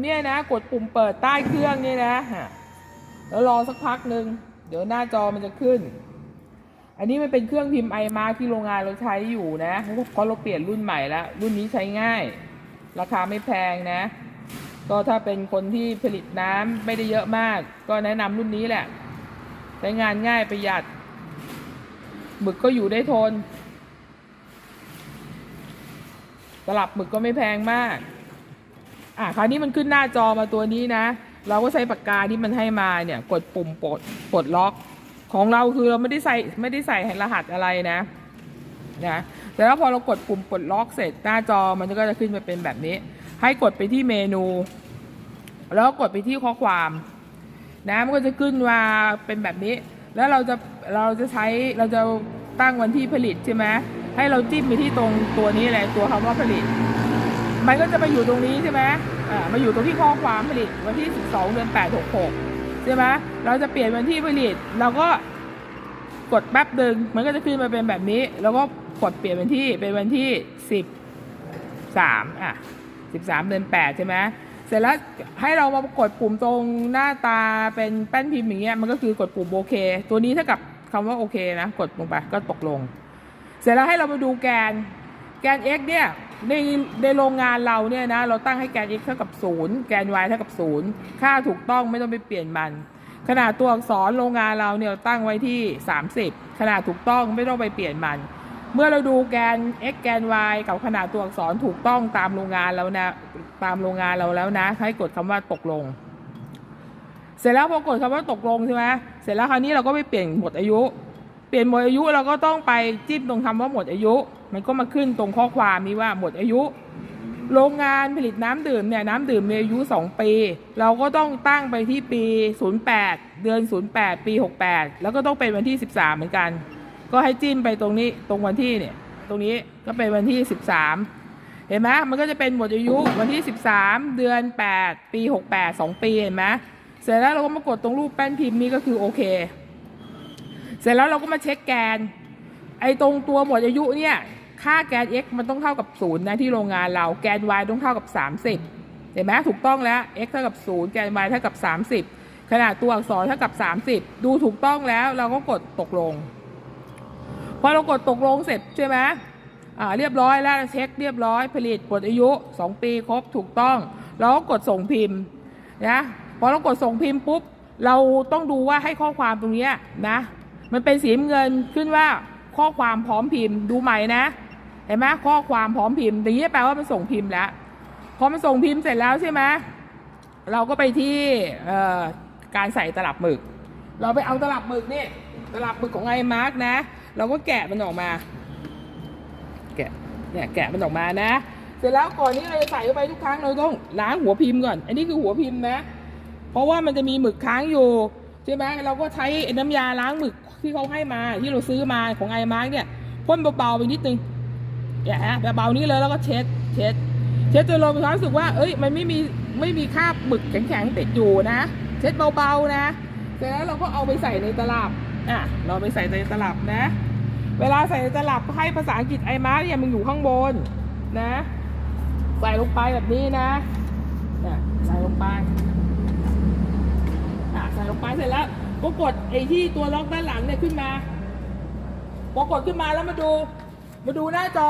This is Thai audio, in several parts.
เนี่ยนะ กดปุ่มเปิดใต้เครื่องเนี่ยนะฮะแล้วรอสักพักหนึ่งเดี๋ยวหน้าจอมันจะขึ้น อันนี้มันเป็นเครื่องพิมพ์ไอมาที่โรงงานเราใช้อยู่นะเพราะเราเปลี่ยนรุ่นใหม่แล้วรุ่นนี้ใช้ง่าย ราคาไม่แพงนะ ก็ถ้าเป็นคนที่ผลิตน้ำไม่ได้เยอะมาก ก็แนะนำรุ่นนี้แหละ ใช้งานง่ายประหยัดหมึกก็อยู่ได้ทน ตลับหมึกก็ไม่แพงมาก อะคราวนี้มันขึ้นหน้าจอมาตัวนี้นะ เราก็ใช้ปากกาที่มันให้มาเนี่ยกดปุ่มปลดปลดล็อก ของเราคือเราไม่ได้ใส่ไม่ได้ใส่รหัสอะไรนะนะแต่แล้วพอเรากดปุ่มปลดล็อกเสร็จหน้าจอมันก็จะขึ้นมาเป็นแบบนี้ ให้กดไปที่เมนู แล้วกดไปที่ข้อความนะมันก็จะขึ้นมาเป็นแบบนี้ แล้วเราจะเราจะใช้เราจะตั้งวันที่ผลิตใช่ไหมให้เราจิ้มไปที่ตรงตัวนี้เลยตัวคำว่าผลิต มันก็จะมาอยู่ตรงนี้ใช่ไหมอ่ามาอยู่ตรงที่ข้อความผลิตวันที่ 12 เดือน 8 66 ใช่ไหมเราจะเปลี่ยนวันที่ผลิต เราก็กดแป๊บหนึ่งมันก็จะขึ้นมาเป็นแบบนี้ แล้วก็กดเปลี่ยนวันที่เป็นวันที่ 13 อะ 13 เดือน 8 ใช่ไหมเสร็จแล้วให้เรามากดปุ่มตรงหน้าตาเป็นแป้นพิมพ์อย่างเงี้ยมันก็คือกดปุ่มโอเค ตัวนี้เท่ากับคำว่าโอเคนะ กดลงไปก็ตกลง เสร็จแล้วให้เรามาดูแกนแกน x เนี่ย ในในโรงงานเราเนี่ยนะเราตั้งให้แกน x เท่ากับ 0 แกน y เท่ากับ 0 ค่าถูกต้องไม่ต้องไปเปลี่ยนมัน ขนาดตัวอักษรโรงงานเราเนี่ยเราตั้งไว้ที่ 30 ขนาดถูกต้องไม่ต้องไปเปลี่ยนมัน เมื่อเราดูแกน x แกน y กับขนาดตัวอักษรถูกต้องตามโรงงานแล้วนะตามโรงงานเราแล้วนะ ให้กดคำว่าตกลง เสร็จแล้วพอกดคำว่าตกลงใช่ไหมเสร็จแล้วคราวนี้เราก็ไปเปลี่ยนหมดอายุ เปลี่ยนหมดอายุเราก็ต้องไปจิ้มตรงคำว่าหมดอายุ มันก็มาขึ้นตรงข้อความนี้ว่าหมดอายุ โรงงานผลิตน้ำดื่มเนี่ยน้ำดื่มมีอายุ 2 ปี เราก็ต้องตั้งไปที่ปี 08 เดือน 08 ปี 68 แล้วก็ต้องเป็นวันที่ 13 เหมือนกัน ก็ให้จิ้มไปตรงนี้ตรงวันที่เนี่ยตรงนี้ก็เป็นวันที่ 13 เห็นไหมมันก็จะเป็นหมดอายุวันที่ 13 เดือน 8 ปี 68 2 ปีเห็นไหมเสร็จแล้วเราก็มากดตรงรูปแป้นพิมพ์นี้ก็คือโอเค เสร็จแล้วเราก็มาเช็คแกน ไอ้ตรงตัวหมดอายุเนี่ย ค่าแกน x มันต้องเท่ากับ0นะที่โรงงานเราแกน y ต้องเท่ากับ 30 เห็นไหมถูกต้องแล้ว x เท่ากับ 0 แกน y เท่ากับ 30 ขนาดตัวอักษรเท่ากับ 30 ดูถูกต้องแล้วเราก็กดตกลง พอเรากดตกลงเสร็จใช่ไหมอ่าเรียบร้อยแล้วเช็คเรียบร้อยผลิตหมดอายุ 2 ปีครบถูกต้อง เราก็กดส่งพิมพ์นะพอเรากดส่งพิมพ์ปุ๊บเราต้องดูว่าให้ข้อความตรงนี้นะ มันเป็นสีเงินขึ้นว่าข้อความพร้อมพิมพ์ดูใหม่นะ เห็นไหมข้อความพร้อมพิมพ์อย่างนี้แปลว่ามันส่งพิมพ์แล้วพอมันส่งพิมพ์เสร็จแล้วใช่ไหมเราก็ไปที่การใส่ตลับหมึก เราไปเอาตลับหมึกนี่ตลับหมึกของไอมาร์กนะ เราก็แกะมันออกมา แกะเนี่ยแกะมันออกมานะ เสร็จแล้วก่อนที่เราจะใส่เข้าไปทุกครั้งเราต้องล้างหัวพิมพ์ก่อน อันนี้คือหัวพิมพ์นะ เพราะว่ามันจะมีหมึกค้างอยู่ใช่ไหมเราก็ใช้น้ำยาล้างหมึกที่เขาให้มาที่เราซื้อมาของไอมาร์กเนี่ยพ่นเบาๆไปนิดนึง อย่าฮะเบานี้เลยแล้วก็เช็ดเช็ดเช็ดจนเรามีความรู้สึกว่า เอ้ย มันไม่มีไม่มีคราบหมึกแข็งๆติดอยู่นะ เช็ดเบาๆนะ เสร็จแล้วเราก็เอาไปใส่ในตลับอะเราไปใส่ในตลับนะ เวลาใส่ในตลับให้ภาษาอังกฤษไอมาร์เนี่ยมันอยู่ข้างบนนะ ใส่ลงไปแบบนี้นะเนี่ยใส่ลงไปอะใส่ลงไปเสร็จแล้วก็กดไอ้ที่ตัวล็อกด้านหลังเนี่ยขึ้นมาพอกดขึ้นมาแล้วมาดู มาดูหน้าจอ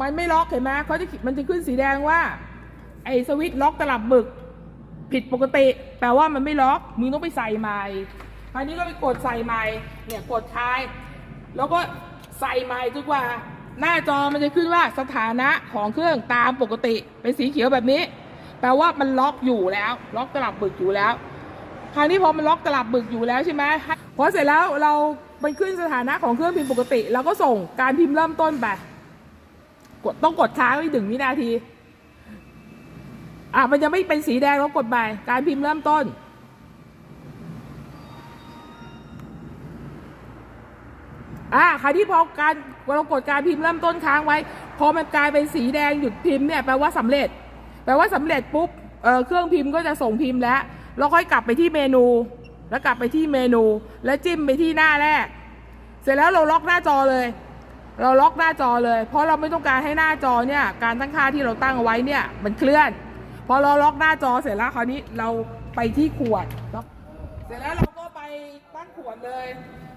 มันไม่ล็อกเห็นไหมเขาจะมันจะขึ้นสีแดงว่า ไอ้สวิตช์ล็อกตลับหมึก ผิดปกติ แปลว่ามันไม่ล็อกมึงต้องไปใส่ใหม่คราวนี้ก็ไปกดใส่ใหม่เนี่ยกดคลาย แล้วก็ใส่ใหม่จนกว่า หน้าจอมันจะขึ้นว่าสถานะของเครื่องตามปกติ เป็นสีเขียวแบบนี้ แปลว่ามันล็อกอยู่แล้ว ล็อกตลับหมึกอยู่แล้ว คราวนี้พอมันล็อกตลับบึกอยู่แล้วใช่ไหมพอเสร็จแล้วเรา มันขึ้นสถานะของเครื่องพิมพ์ปกติเราก็ส่งการพิมพ์เริ่มต้นไปกดต้องกดค้างไว้หนึ่งวินาที อะมันจะไม่เป็นสีแดงแล้วกดไปการพิมพ์เริ่มต้น อะคราวที่พอการเรากดการพิมพ์เริ่มต้นค้างไว้ พอมันกลายเป็นสีแดงหยุดพิมพ์เนี่ยแปลว่าสำเร็จ แปลว่าสำเร็จปุ๊บเเครื่องพิมพ์ก็จะส่งพิมพ์แล้ว เราค่อยกลับไปที่เมนู แล้วกลับไปที่เมนู แล้วจิ้มไปที่หน้าแรก เสร็จแล้วเราล็อกหน้าจอเลย เราล็อกหน้าจอเลย เพราะเราไม่ต้องการให้หน้าจอเนี่ย การตั้งค่าที่เราตั้งเอาไว้เนี่ย มันเคลื่อน พอเราล็อกหน้าจอเสร็จแล้วคราวนี้เราไปที่ขวด เสร็จแล้วเราก็ไปตั้งขวดเลย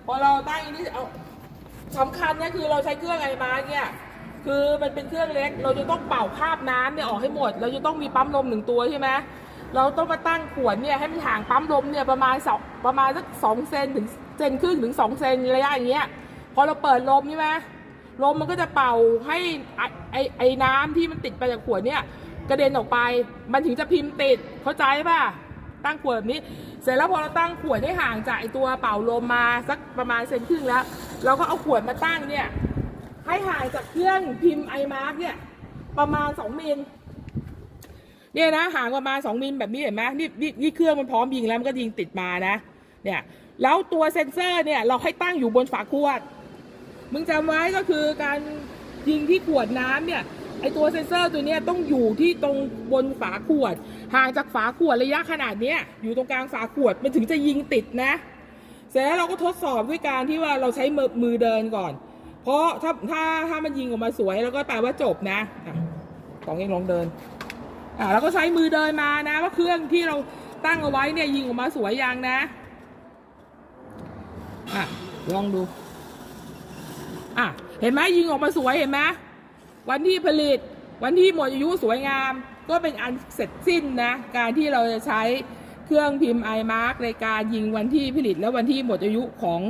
พอเราตั้งอันนี้เอาสำคัญเนี่ยคือเราใช้เครื่องไอมาเนี่ยคือมันเป็นเครื่องเล็ก เราจะต้องเป่าคราบน้ำเนี่ยออกให้หมด เราจะต้องมีปั๊มลมหนึ่งตัวใช่ไหม เราต้องมาตั้งขวดเนี่ยให้มันห่างปั๊มลมเนี่ยประมาณสองประมาณสักสองเซนถึงเซนครึ่งถึงสองเซนระยะอย่างเงี้ยพอเราเปิดลมใช่ไหมลมมันก็จะเป่าให้ไอไอไอน้ำที่มันติดไปจากขวดเนี่ยกระเด็นออกไป มันถึงจะพิมพ์ติดเข้าใจป่ะตั้งขวดแบบนี้ เสร็จแล้วพอเราตั้งขวดให้ห่างจากไอตัวเป่าลมมาสักประมาณเซนครึ่งแล้ว เราก็เอาขวดมาตั้งเนี่ยให้ห่างจากเครื่องพิมพ์ไอมาร์กเนี่ยประมาณ 2 มิล เนี่ยนะห่างประมาณ2มิลแบบนี้เห็นไหมนี่นี่นี่เครื่องมันพร้อมยิงแล้วมันก็ยิงติดมานะ เนี่ยแล้วตัวเซ็นเซอร์เนี่ยเราให้ตั้งอยู่บนฝาขวด มึงจำไว้ก็คือการยิงที่ขวดน้ำเนี่ยไอตัวเซ็นเซอร์ตัวเนี้ยต้องอยู่ที่ตรงบนฝาขวด ห่างจากฝาขวดระยะขนาดเนี้ยอยู่ตรงกลางฝาขวดมันถึงจะยิงติดนะเสร็จแล้วเราก็ทดสอบด้วยการที่ว่าเราใช้มือมือเดินก่อน เพราะถ้าถ้าถ้ามันยิงออกมาสวยแล้วก็แปลว่าจบนะอะของเองลองเดิน อ่าแล้วก็ใช้มือเดินมานะว่าเครื่องที่เราตั้งเอาไว้เนี่ยยิงออกมาสวยยังนะอะลองดูอะเห็นไหมยิงออกมาสวยเห็นไหมวันที่ผลิต วันที่หมดอายุสวยงาม ก็เป็นอันเสร็จสิ้นนะการที่เราจะใช้เครื่องพิมพ์ iMark ในการยิงวันที่ผลิตและวันที่หมดอายุของ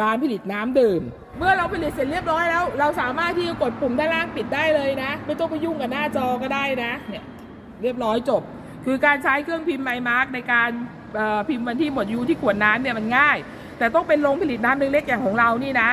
การผลิตน้ำดื่ม เมื่อเราผลิตเสร็จเรียบร้อยแล้ว เราสามารถที่จะกดปุ่มด้านล่างปิดได้เลยนะ ไม่ต้องไปยุ่งกับหน้าจอก็ได้นะเนี่ย เรียบร้อยจบ คือการใช้เครื่องพิมพ์ไมมาร์กในการพิมพ์วันที่หมดอายุที่ขวดน้ำเนี่ยมันง่าย แต่ต้องเป็นโรงผลิตน้ำเล็กๆอย่างของเรานี่นะ